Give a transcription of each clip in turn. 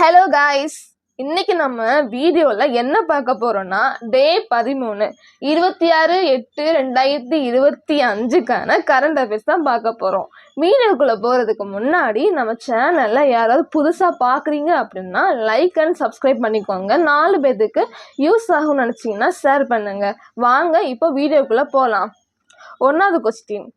Hello guys இன்னைக்கு நம்ம வீடியோவில் என்ன பார்க்க போகிறோம்னா டே பதிமூணு. இருபத்தி ஆறு எட்டு ரெண்டாயிரத்தி இருபத்தி அஞ்சுக்கான கரண்ட் அஃபேர்ஸ் தான் பார்க்க போகிறோம் வீடியோக்குள்ளே போகிறதுக்கு முன்னாடி நம்ம சேனலில் யாராவது புதுசாக பார்க்குறீங்க அப்படின்னா லைக் அண்ட் சப்ஸ்கிரைப் பண்ணிக்கோங்க. நாலு பேர்த்துக்கு யூஸ் ஆகும்னு நினச்சிங்கன்னா ஷேர் பண்ணுங்கள் வாங்க இப்போ வீடியோக்குள்ளே போகலாம் ஒன்றாவது கொஸ்டின்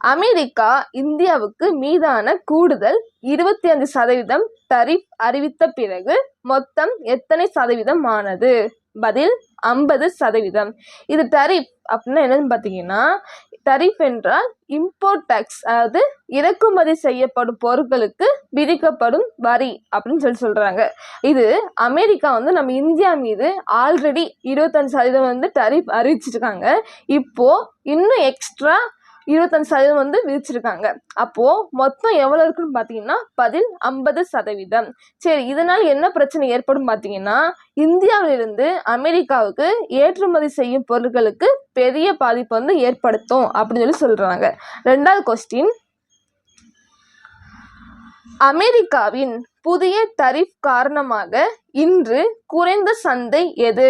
அமெரிக்கா இந்தியாவுக்கு மீதான கூடுதல் இருபத்தி அஞ்சு சதவீதம் டரிஃப் அறிவித்த பிறகு மொத்தம் எத்தனை சதவீதம் ஆனது? பதில் ஐம்பது சதவீதம். இது டரிஃப் அப்படின்னா என்னன்னு பார்த்தீங்கன்னா டரிஃப் என்றால் இம்போர்ட் டேக்ஸ் அதாவது இறக்குமதி செய்யப்படும் பொருட்களுக்கு விதிக்கப்படும் வரி அப்படின்னு சொல்லி சொல்கிறாங்க இது அமெரிக்கா வந்து நம்ம இந்தியா மீது ஆல்ரெடி இருபத்தஞ்சு சதவீதம் வந்து டரிஃப் அறிவிச்சிருக்காங்க. இப்போது இன்னும் எக்ஸ்ட்ரா இருபத்தஞ்சு சதவீதம் வந்து விதிச்சிருக்காங்க. அப்போ மொத்தம் எவ்வளவு இருக்குன்னு பார்த்தீங்கன்னா பதில் ஐம்பது சதவீதம். சரி இதனால என்ன பிரச்சனை ஏற்படும் பார்த்தீங்கன்னா இந்தியாவிலிருந்து அமெரிக்காவுக்கு ஏற்றுமதி செய்யும் பொருட்களுக்கு பெரிய பாதிப்பு வந்து ஏற்படுத்தும் அப்படின்னு சொல்லி சொல்றாங்க. ரெண்டாவது கொஸ்டின் அமெரிக்காவின் புதிய டரிஃப் காரணமாக இன்று குறைந்த சந்தை எது?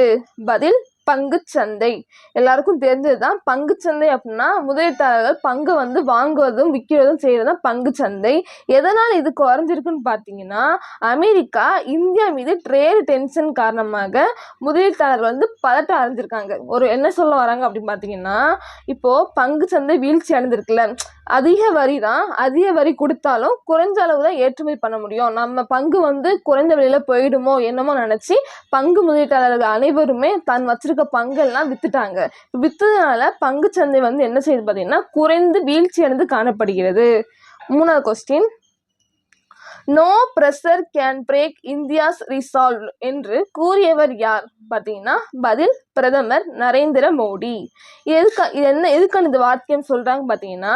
பதில் பங்குச் சந்தை. எல்லாருக்கும் தெரிஞ்சதுதான். பங்குச் சந்தை அப்படின்னா முதலீட்டாளர்கள் பங்கு வந்து வாங்குவதும் விற்கிறதும் செய்யறதும் பங்கு சந்தை. எதனால் இது குறைஞ்சிருக்குன்னு பார்த்தீங்கன்னா அமெரிக்கா இந்தியா மீது ட்ரேட் டென்ஷன் காரணமாக முதலீட்டாளர்கள் வந்து பதட்டம் அடைஞ்சிருக்காங்க ஒரு என்ன சொல்ல வராங்க அப்படின்னு பார்த்தீங்கன்னா இப்போ பங்கு சந்தை வீழ்ச்சி அடைஞ்சிருக்குல்ல. அதிக வரி தான். அதிக வரி கொடுத்தாலும் குறைஞ்ச அளவு தான் ஏற்றுமதி பண்ண முடியும். நம்ம பங்கு வந்து குறைந்த விலையில் போயிடுமோ என்னமோ நினச்சி பங்கு முதலீட்டாளர்கள் அனைவருமே தன் வச்சிருக்க பங்கெல்லாம் வித்துட்டாங்க. வித்ததுனால பங்கு சந்தை வந்து என்ன செய்யுது பார்த்தீங்கன்னா குறைந்து வீழ்ச்சி அடைந்து காணப்படுகிறது. மூணாவது question no pressure can break India's resolve என்று கூறியவர் யார்? பார்த்தீங்கன்னா பதில் பிரதமர் நரேந்திர மோடி. எதுக்கு இது என்ன எதுக்கான இந்த வாக்கியம் சொல்கிறாங்க பார்த்தீங்கன்னா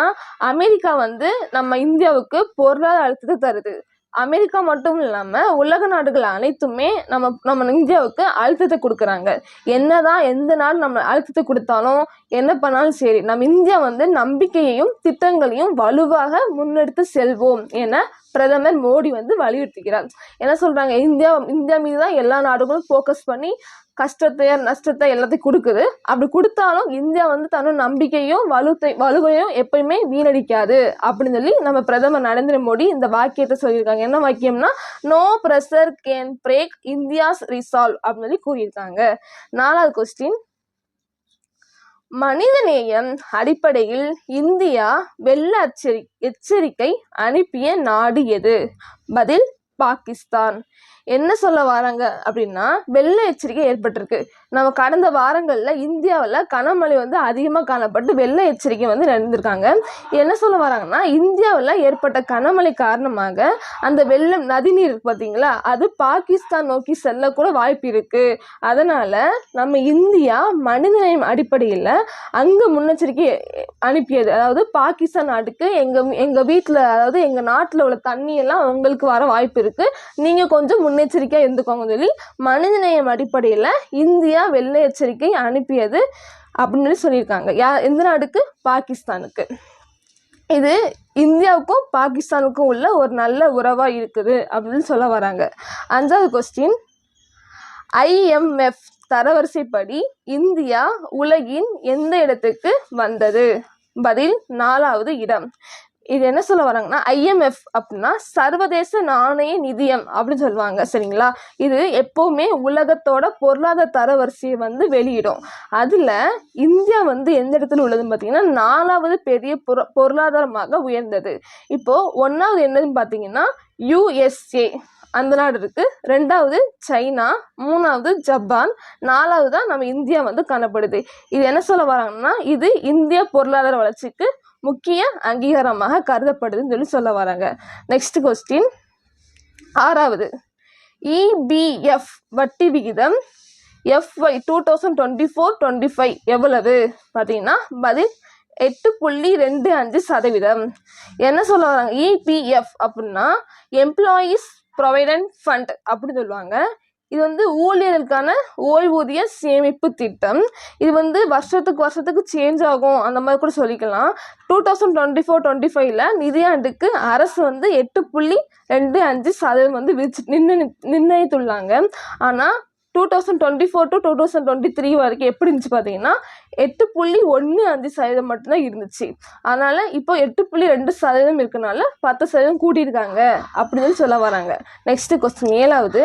அமெரிக்கா வந்து நம்ம இந்தியாவுக்கு பொருளாதார அழுத்தத்தை தருது. அமெரிக்கா மட்டும் இல்லாமல் உலக நாடுகள் அனைத்துமே நம்ம நம்ம இந்தியாவுக்கு அழுத்தத்தை கொடுக்குறாங்க. என்னதான் எந்த நாடு நம்ம அழுத்தத்தை கொடுத்தாலும் என்ன பண்ணாலும் சரி நம்ம இந்தியா வந்து நம்பிக்கையையும் திட்டங்களையும் வலுவாக முன்னெடுத்து செல்வோம் என பிரதமர் மோடி வந்து வலியுறுத்துகிறார். என்ன சொல்றாங்க? இந்தியா இந்தியா மீது தான் எல்லா நாடுகளும் ஃபோக்கஸ் பண்ணி கஷ்டத்தை நஷ்டத்தை எல்லாத்தையும் கொடுக்குது. அப்படி கொடுத்தாலும் இந்தியா வந்து தன்னோட நம்பிக்கையும் வலுத்தை வலுவையும் எப்பயுமே வீணடிக்காது அப்படின்னு சொல்லி நம்ம பிரதமர் நரேந்திர மோடி இந்த வாக்கியத்தை சொல்லியிருக்காங்க. என்ன வாக்கியம்னா no pressure can break India's resolve அப்படின்னு சொல்லி கூறியிருக்காங்க. நாலாவது கொஸ்டின் மனிதநேயம் அடிப்படையில் இந்தியா வெள்ள அச்சரி எச்சரிக்கை அனுப்பிய நாடு எது? பதில் பாகிஸ்தான். என்ன சொல்ல வராங்க அப்படின்னா வெள்ள எச்சரிக்கை ஏற்பட்டிருக்கு. நம்ம கடந்த வாரங்களில் இந்தியாவில் கனமழை வந்து அதிகமாக காணப்பட்டு வெள்ள எச்சரிக்கை வந்து நடந்திருக்காங்க என்ன சொல்ல வராங்கன்னா இந்தியாவில் ஏற்பட்ட கனமழை காரணமாக அந்த வெள்ளம் நதிநீர் இருக்கு பார்த்தீங்களா அது பாகிஸ்தான் நோக்கி செல்லக்கூட வாய்ப்பு இருக்குது அதனால் நம்ம இந்தியா மனிதநேயம் அடிப்படையில் அங்கே முன்னெச்சரிக்கை அனுப்பியது. அதாவது பாகிஸ்தான் நாட்டுக்கு எங்கள் எங்கள் வீட்டில் அதாவது எங்கள் நாட்டில் உள்ள தண்ணி எல்லாம் உங்களுக்கு வர வாய்ப்பு இருக்குது நீங்கள் கொஞ்சம் முன்னெச்சரிக்கையாக இருந்துக்கோங்க சொல்லி மனிதநேயம் அடிப்படையில் இந்தியா வெள்ளை எச்சரிக்கை அனுப்பியது அப்படின்னு சொல்லி சொல்லியிருக்காங்க. யா எந்த நாடுக்கு? பாகிஸ்தானுக்கு. இது இந்தியாவுக்கும் பாகிஸ்தானுக்கும் உள்ள ஒரு நல்ல உறவாக இருக்குது அப்படின்னு சொல்ல வராங்க. அஞ்சாவது கொஸ்டின் ஐஎம்எஃப் தரவரிசைப்படி இந்தியா உலகின் எந்த இடத்துக்கு வந்தது? பதில் நாலாவது இடம். இது என்ன சொல்ல வராங்கன்னா ஐஎம்எஃப் அப்படின்னா சர்வதேச நாணய நிதியம் அப்படின்னு சொல்லுவாங்க சரிங்களா? இது எப்போவுமே உலகத்தோட பொருளாதார தரவரிசையை வந்து வெளியிடும். அதில் இந்தியா வந்து எந்த இடத்துல உள்ளதுன்னு பார்த்தீங்கன்னா நாலாவது பெரிய பொரு பொருளாதாரமாக உயர்ந்தது. இப்போது ஒன்றாவது என்னதுன்னு பார்த்தீங்கன்னா யூஎஸ்ஏ அந்த நாடு இருக்குது ரெண்டாவது சைனா மூணாவது ஜப்பான் நாலாவது தான் நம்ம இந்தியா வந்து காணப்படுது. இது என்ன சொல்ல வராங்கன்னா இது இந்திய பொருளாதார வளர்ச்சிக்கு முக்கிய அங்கீகாரமாக கருதப்படுதுன்னு சொல்லி சொல்ல வராங்க. நெக்ஸ்ட் கொஸ்டின் ஆறாவது. இபிஎஃப் வட்டி விகிதம் FY two thousand twenty four twenty five எவ்வளவு? பார்த்தீங்கன்னா பதில் எட்டு புள்ளி ரெண்டு அஞ்சு சதவீதம். என்ன சொல்ல வராங்க? இபிஎஃப் அப்படின்னா எம்ப்ளாயீஸ் ப்ரொவைடன்ட் ஃபண்ட் அப்படின்னு சொல்லுவாங்க. இது வந்து ஊழியர்களுக்கான ஓய்வூதிய சேமிப்பு திட்டம். இது வந்து வருஷத்துக்கு வருஷத்துக்கு சேஞ்ச் ஆகும். அந்த மாதிரி கூட சொல்லிக்கலாம். Two thousand twenty four twenty ஃபைவ்ல நிதியாண்டுக்கு அரசு வந்து எட்டு புள்ளி ரெண்டு அஞ்சு சதவீதம் வந்து விரிச்சு நிர்ணய நிர்ணயித்துள்ளாங்க. ஆனால் two thousand twenty four to two thousand twenty three வரைக்கும் எப்படி இருந்துச்சு பார்த்தீங்கன்னா எட்டு புள்ளி ஒன்று அஞ்சு சதவீதம் மட்டும்தான் இருந்துச்சு. அதனால் இப்போ எட்டு புள்ளி ரெண்டு சதவீதம் இருக்கனால பத்து சதவீதம் கூட்டியிருக்காங்க அப்படின்னு சொல்லி சொல்ல வராங்க. நெக்ஸ்ட்டு கொஸ்டின் ஏழாவது.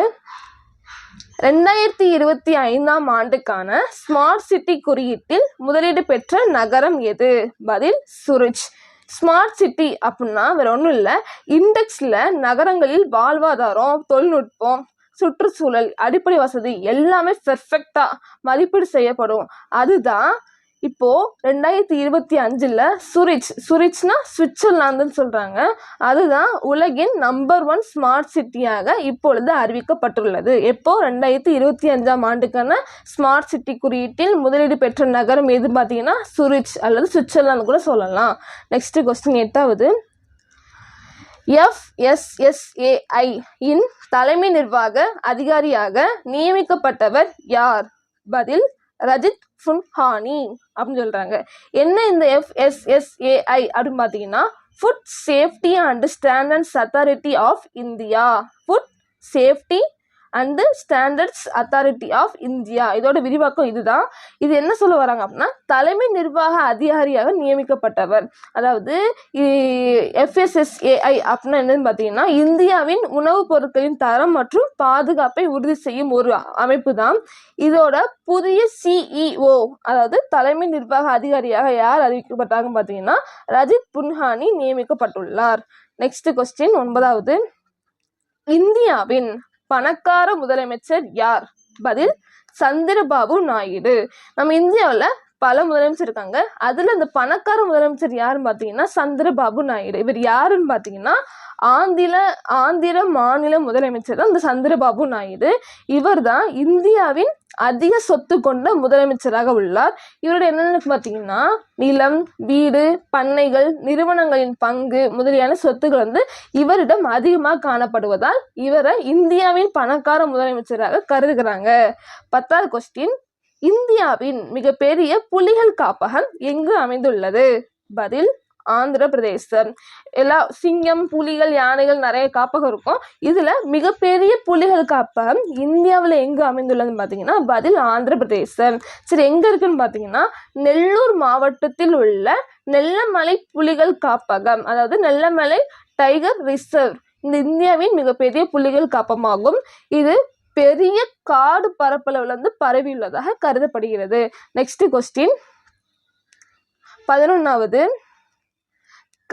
ரெண்டாயிரத்தி இருபத்தி ஐந்தாம் ஆண்டுக்கான ஸ்மார்ட் சிட்டி குறியீட்டில் முதலீடு பெற்ற நகரம் எது? பதில் சுருச் ஸ்மார்ட் சிட்டி அப்படின்னா வேற ஒன்றும் இல்லை. இண்டெக்ஸில் நகரங்களில் வாழ்வாதாரம் தொழில்நுட்பம் சுற்றுச்சூழல் அடிப்படை வசதி எல்லாமே பெர்ஃபெக்டாக மதிப்பீடு செய்யப்படும். அதுதான் இப்போது ரெண்டாயிரத்தி இருபத்தி அஞ்சில் சுரிச் சுரிச்னா சுவிட்சர்லாந்துன்னு சொல்கிறாங்க அதுதான் உலகின் நம்பர் ஒன் ஸ்மார்ட் சிட்டியாக இப்பொழுது அறிவிக்கப்பட்டுள்ளது. எப்போது ரெண்டாயிரத்தி இருபத்தி அஞ்சாம் ஆண்டுக்கான ஸ்மார்ட் சிட்டி குறியீட்டில் முதலீடு பெற்ற நகரம் எது பார்த்தீங்கன்னா சுரிச் அல்லது சுவிட்சர்லாந்து கூட சொல்லலாம். நெக்ஸ்ட்டு கொஸ்டின் எட்டாவது. எஃப்எஸ்எஸ்ஏஐ இன் தலைமை நிர்வாக அதிகாரியாக நியமிக்கப்பட்டவர் யார்? பதில் ரஜித் ஃபுன்ஹானி. அப்படின்னு சொல்கிறாங்க என்ன இந்த எஃப்எஸ்எஸ்ஏஐ அப்படின்னு பார்த்தீங்கன்னா food safety and standards authority of India food safety and standards authority of India இதோட விரிவாக்கம் இதுதான். இது என்ன சொல்ல வராங்க அப்படின்னா தலைமை நிர்வாக அதிகாரியாக நியமிக்கப்பட்டவர். அதாவது எஃப்எஸ்எஸ்ஏஐ அப்படின்னா என்னன்னு பார்த்தீங்கன்னா இந்தியாவின் உணவுப் பொருட்களின் தரம் மற்றும் பாதுகாப்பை உறுதி செய்யும் ஒரு அமைப்பு தான் இதோட புதிய சிஇஓ அதாவது தலைமை நிர்வாக அதிகாரியாக யார் அறிவிக்கப்பட்டாங்க பார்த்தீங்கன்னா ரஜித் புன்ஹானி நியமிக்கப்பட்டுள்ளார். நெக்ஸ்ட் கொஸ்டின் ஒன்பதாவது. இந்தியாவின் பணக்கார முதலமைச்சர் யார்? பதில் சந்திரபாபு நாயுடு. நம்ம இந்தியாவில் பல முதலமைச்சர் இருக்காங்க. அதில் இந்த பணக்கார முதலமைச்சர் யாருன்னு பார்த்தீங்கன்னா சந்திரபாபு நாயுடு. இவர் யாருன்னு பார்த்தீங்கன்னா ஆந்திர ஆந்திர மாநில முதலமைச்சர் தான் இந்த சந்திரபாபு நாயுடு. இவர் தான் இந்தியாவின் அதிக சொத்து கொண்ட முதலமைச்சராக உள்ளார். இவரோட என்னென்னு பார்த்தீங்கன்னா நிலம் வீடு பண்ணைகள் நிறுவனங்களின் பங்கு முதலியான சொத்துக்கள் வந்து இவரிடம் அதிகமாக காணப்படுவதால் இவரை இந்தியாவின் பணக்கார முதலமைச்சராக கருதுகிறாங்க. பத்தாவது கொஸ்டின் இந்தியாவின் மிகப்பெரிய புலிகள் காப்பகம் எங்கு அமைந்துள்ளது? பதில் ஆந்திர பிரதேசம் எல்லா சிங்கம் புலிகள் யானைகள் நிறைய காப்பகம் இருக்கும். இதுல மிகப்பெரிய புலிகள் காப்பகம் இந்தியாவில் எங்கு அமைந்துள்ளதுன்னு பார்த்தீங்கன்னா பதில் ஆந்திர பிரதேசம் சரி எங்க இருக்குன்னு பார்த்தீங்கன்னா நெல்லூர் மாவட்டத்தில் உள்ள நெல்லமலை புலிகள் காப்பகம். அதாவது நெல்லமலை டைகர் ரிசர்வ். இந்த இந்தியாவின் மிகப்பெரிய புலிகள் காப்பமாகும் இது பெரிய காடு பரப்பளவுல இருந்து பரவியுள்ளதாக கருதப்படுகிறது. நெக்ஸ்ட் கொஸ்டின் பதினொன்னாவது.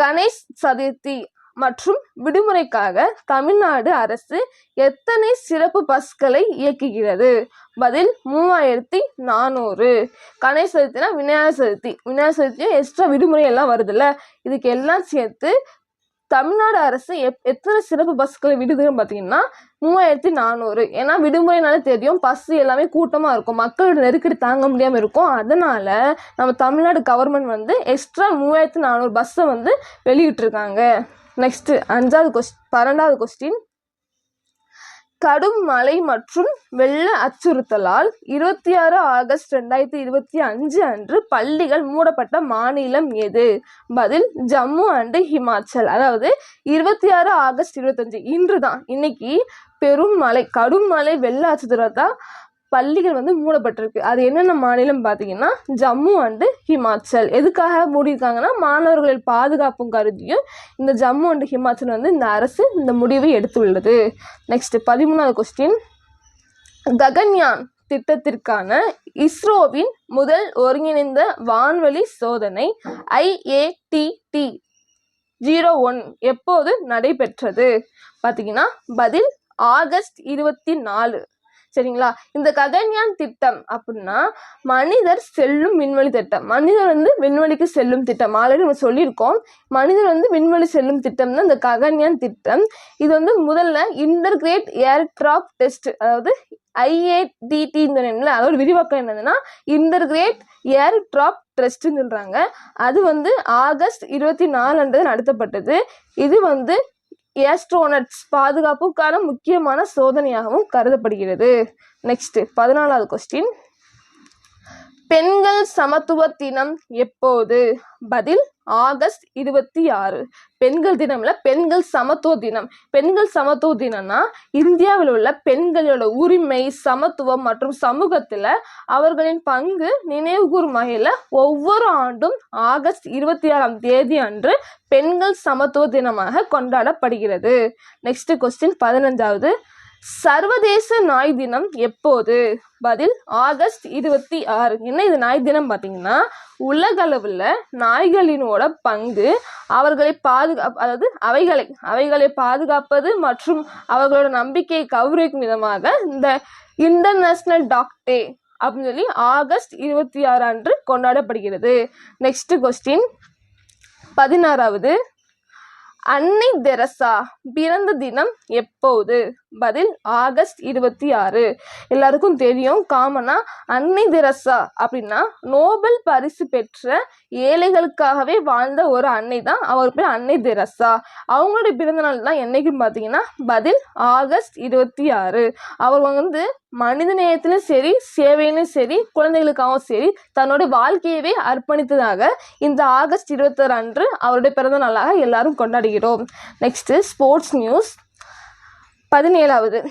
கணேஷ் சதுர்த்தி மற்றும் விடுமுறைக்காக தமிழ்நாடு அரசு எத்தனை சிறப்பு பஸ்களை இயக்குகிறது? பதில் மூவாயிரத்தி நானூறு. கணேஷ் சதுர்த்தினா விநாயகர் சதுர்த்தி. விநாயகர் சதுர்த்தியும் எக்ஸ்ட்ரா விடுமுறை எல்லாம் வருதுல்ல. இதுக்கு எல்லாம் சேர்த்து தமிழ்நாடு அரசு எப் எத்தனை சிறப்பு பஸ்களை விடுதுன்னு பார்த்தீங்கன்னா மூவாயிரத்தி நானூறு. ஏன்னா விடுமுறைனாலே தெரியும் பஸ் எல்லாமே கூட்டமாக இருக்கும். மக்களோட நெருக்கடி தாங்க முடியாமல் இருக்கும். அதனால் நம்ம தமிழ்நாடு கவர்மெண்ட் வந்து எக்ஸ்ட்ரா மூவாயிரத்தி நானூறு பஸ்ஸை வந்து வெளியிட்டிருக்காங்க. நெக்ஸ்ட்டு அஞ்சாவது கொஸ் பன்னெண்டாவது கொஸ்டின் கடும் மழை மற்றும் வெள்ள அச்சுறுத்தலால் இருபத்தி ஆறு ஆகஸ்ட் ரெண்டாயிரத்தி இருபத்தி அஞ்சு அன்று பள்ளிகள் மூடப்பட்ட மாநிலம் எது? பதில் ஜம்மு அண்டு ஹிமாச்சல். அதாவது இருபத்தி ஆறு ஆகஸ்ட் இருபத்தஞ்சு. இன்று தான் இன்னைக்கு பெரும் மழை கடும் மழை வெள்ள அச்சுறுத்தலால் பள்ளிகள் வந்து மூடப்பட்டிருக்கு. அது என்னென்ன மாநிலம் பார்த்தீங்கன்னா ஜம்மு அண்டு ஹிமாச்சல். எதுக்காக மூடியிருக்காங்கன்னா மாணவர்களின் பாதுகாப்பும் கருதியும் இந்த ஜம்மு அண்டு ஹிமாச்சல் வந்து இந்த அரசு இந்த முடிவை எடுத்துள்ளது. நெக்ஸ்ட் பதிமூணாவது கொஸ்டின் ககன்யான் திட்டத்திற்கான இஸ்ரோவின் முதல் ஒருங்கிணைந்த வான்வழி சோதனை ஐஏடிடி ஜீரோ ஒன் எப்போது நடைபெற்றது? பார்த்தீங்கன்னா பதில் ஆகஸ்ட் இருபத்தி நாலு. சரிங்களா? இந்த ககன்யான் திட்டம் அப்படின்னா மனிதர் செல்லும் விண்வெளி திட்டம். மனிதர் வந்து விண்வெளிக்கு செல்லும் திட்டம். ஆல்ரெடி நம்ம சொல்லியிருக்கோம். மனிதர் வந்து விண்வெளி செல்லும் திட்டம் தான் இந்த ககன்யான் திட்டம். இது வந்து முதல்ல இன்டர்கிரேட் ஏர்கிராஃப்ட் டெஸ்ட் அதாவது ஐஏடிடி இந்த நேம்ல அதோட விரிவாக்கம் என்னதுன்னா இன்டர்கிரேட் ஏர் ட்ராப் ட்ரஸ்ட்னு சொல்கிறாங்க அது வந்து ஆகஸ்ட் இருபத்தி நாலுன்றது நடத்தப்பட்டது. இது வந்து ஏஸ்ட்ரோனட்ஸ் பாதுகாப்புக்கான முக்கியமான சோதனையாகவும் கருதப்படுகிறது. நெக்ஸ்ட் பதினாலாவது கொஸ்டின் பெண்கள் சமத்துவ தினம் எப்போது? பதில் ஆகஸ்ட் இருபத்தி ஆறு பெண்கள் தினம்ல பெண்கள் சமத்துவ தினம். பெண்கள் சமத்துவ தினம்னா இந்தியாவில் உள்ள பெண்களோட உரிமை சமத்துவம் மற்றும் சமூகத்தில் அவர்களின் பங்கு நினைவுகூறும் வகையில் ஒவ்வொரு ஆண்டும் ஆகஸ்ட் இருபத்தி ஆறாம் தேதி அன்று பெண்கள் சமத்துவ தினமாக கொண்டாடப்படுகிறது. நெக்ஸ்ட் கொஸ்டின் பதினஞ்சாவது. சர்வதேச நாய் தினம் எப்போது? பதில் ஆகஸ்ட் இருபத்தி ஆறு. என்ன இது நாய் தினம் பார்த்தீங்கன்னா உலகளவில் நாய்களினோட பங்கு அவர்களை பாதுகா அதாவது அவைகளை அவைகளை பாதுகாப்பது மற்றும் அவர்களோட நம்பிக்கையை கௌரவிக்கும் விதமாக இந்த இன்டர்நேஷ்னல் டாக் டே அப்படின்னு சொல்லி ஆகஸ்ட் இருபத்தி ஆறு அன்று கொண்டாடப்படுகிறது. நெக்ஸ்ட் கொஸ்டின் பதினாறாவது. அன்னை தெரசா பிறந்த தினம் எப்போது? பதில் ஆகஸ்ட் இருபத்தி ஆறு. எல்லாருக்கும் தெரியும் காமனா அன்னை தெரசா அப்படின்னா நோபல் பரிசு பெற்ற ஏழைகளுக்காகவே வாழ்ந்த ஒரு அன்னை தான். அவர் பேர் அன்னை தெரசா. அவங்களுடைய பிறந்தநாள் தான் என்னைக்குன்னு பார்த்தீங்கன்னா பதில் ஆகஸ்ட் இருபத்தி ஆறு. அவர் வந்து மனித நேயத்திலும் சரி சேவையிலும் சரி குழந்தைகளுக்காகவும் சரி தன்னுடைய வாழ்க்கையவே அர்ப்பணித்ததாக இந்த ஆகஸ்ட் இருபத்தாறு அன்று அவருடைய பிறந்த நாளாக எல்லாரும் கொண்டாடுகிறோம். நெக்ஸ்ட்டு ஸ்போர்ட்ஸ் நியூஸ் பதினேழாவது.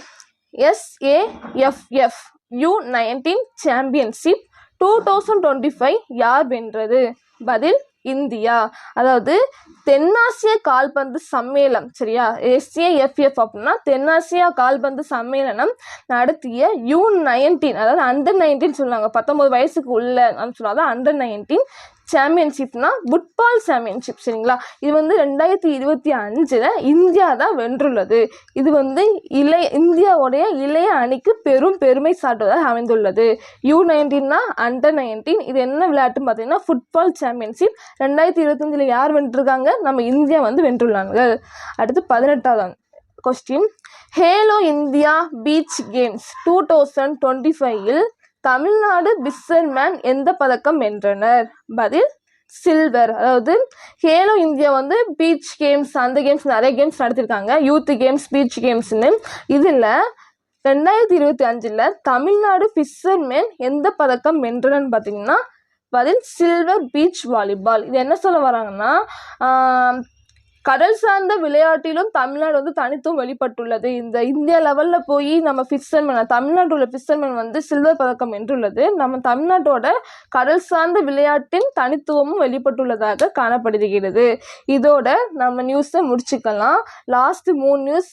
SAFF U nineteen championship two thousand twenty five யார் வென்றது? பதில் இந்தியா. அதாவது தென்னாசிய கால்பந்து சம்மேளனம் சரியா? எஸ்ஏஎஃப்எஃப் அப்படின்னா தென்னாசியா கால்பந்து சம்மேளனம் நடத்திய யூ நைன்டீன் அதாவது அண்டர் நைன்டீன் சொல்லுவாங்க. பத்தொன்பது வயசுக்கு உள்ள அப்படின்னு சொன்னாதான் அண்டர் நைன்டீன் சாம்பியன்ஷிப்னா ஃபுட்பால் சாம்பியன்ஷிப் சரிங்களா? இது வந்து ரெண்டாயிரத்தி இருபத்தி அஞ்சில் இந்தியா தான் வென்றுள்ளது. இது வந்து இளைய இந்தியாவுடைய இளைய அணிக்கு பெரும் பெருமை சாட்டுவதாக அமைந்துள்ளது. யூ நைன்டீன்னா அண்டர் நைன்டீன் இது என்ன விளையாட்டுன்னு பார்த்தீங்கன்னா ஃபுட்பால் சாம்பியன்ஷிப் ரெண்டாயிரத்தி இருபத்தஞ்சில் யார் வென்றிருக்காங்க? நம்ம இந்தியா வந்து வென்றுள்ளார்கள் அடுத்து பதினெட்டாவது question Khelo India beach games two thousand twenty ஃபைவ்ல் Tamil Nadu fishermen எந்த பதக்கம் வென்றனர்? பதில் சில்வர். அதாவது ஹேலோ இந்தியா வந்து பீச் கேம்ஸ் அந்த கேம்ஸ் நிறைய கேம்ஸ் நடத்திருக்காங்க. யூத் கேம்ஸ் பீச் கேம்ஸ்னு இதில் ரெண்டாயிரத்தி இருபத்தி அஞ்சில் தமிழ்நாடு ஃபிஷர்மேன் எந்த பதக்கம் வென்றனன்னு பார்த்தீங்கன்னா பதில் சில்வர் பீச் வாலிபால். இது என்ன சொல்ல வராங்கன்னா கடல் சார்ந்த விளையாட்டிலும் தமிழ்நாடு வந்து தனித்துவம் வெளிப்பட்டுள்ளது. இந்த இந்தியா லெவலில் போய் நம்ம ஃபிஷர்மேன் தமிழ்நாட்டில் உள்ள ஃபிஷர்மேன் வந்து சில்வர் பதக்கம் வென்றுள்ளது. நம்ம தமிழ்நாட்டோட கடல் சார்ந்த விளையாட்டின் தனித்துவமும் வெளிப்பட்டுள்ளதாக காணப்படுகிறது. இதோட நம்ம நியூஸை முடிச்சுக்கலாம். லாஸ்ட் மூணு நியூஸ்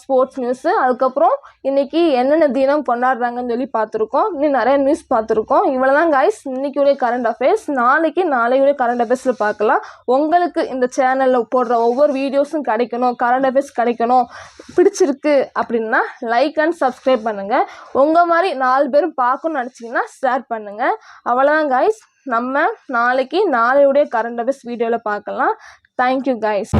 ஸ்போர்ட்ஸ் நியூஸு அதுக்கப்புறம் இன்றைக்கி என்னென்ன தினம் கொண்டாடுறாங்கன்னு சொல்லி பார்த்துருக்கோம். இன்னும் நிறைய நியூஸ் பார்த்துருக்கோம். இவ்வளோ தான் இன்றைக்கி உடைய கரண்ட் அஃபேர்ஸ் நாளைக்கு நாளையுடைய கரண்ட் அஃபேர்ஸில் பார்க்கலாம். உங்களுக்கு இந்த சேனலில் போடுற ஒவ்வொரு வீடியோஸும் கிடைக்கணும். கரண்ட் அஃபேர்ஸ் கிடைக்கணும். பிடிச்சிருக்கு அப்படின்னா லைக் அண்ட் சப்ஸ்கிரைப் பண்ணுங்கள் உங்கள் மாதிரி நாலு பேரும் பார்க்கணும்னு நினச்சிங்கன்னா ஷேர் பண்ணுங்கள் அவ்வளோதான் கைஸ் நம்ம நாளைக்கு நாளையுடைய கரண்ட் அஃபேர்ஸ் வீடியோவில் பார்க்கலாம். Thank you guys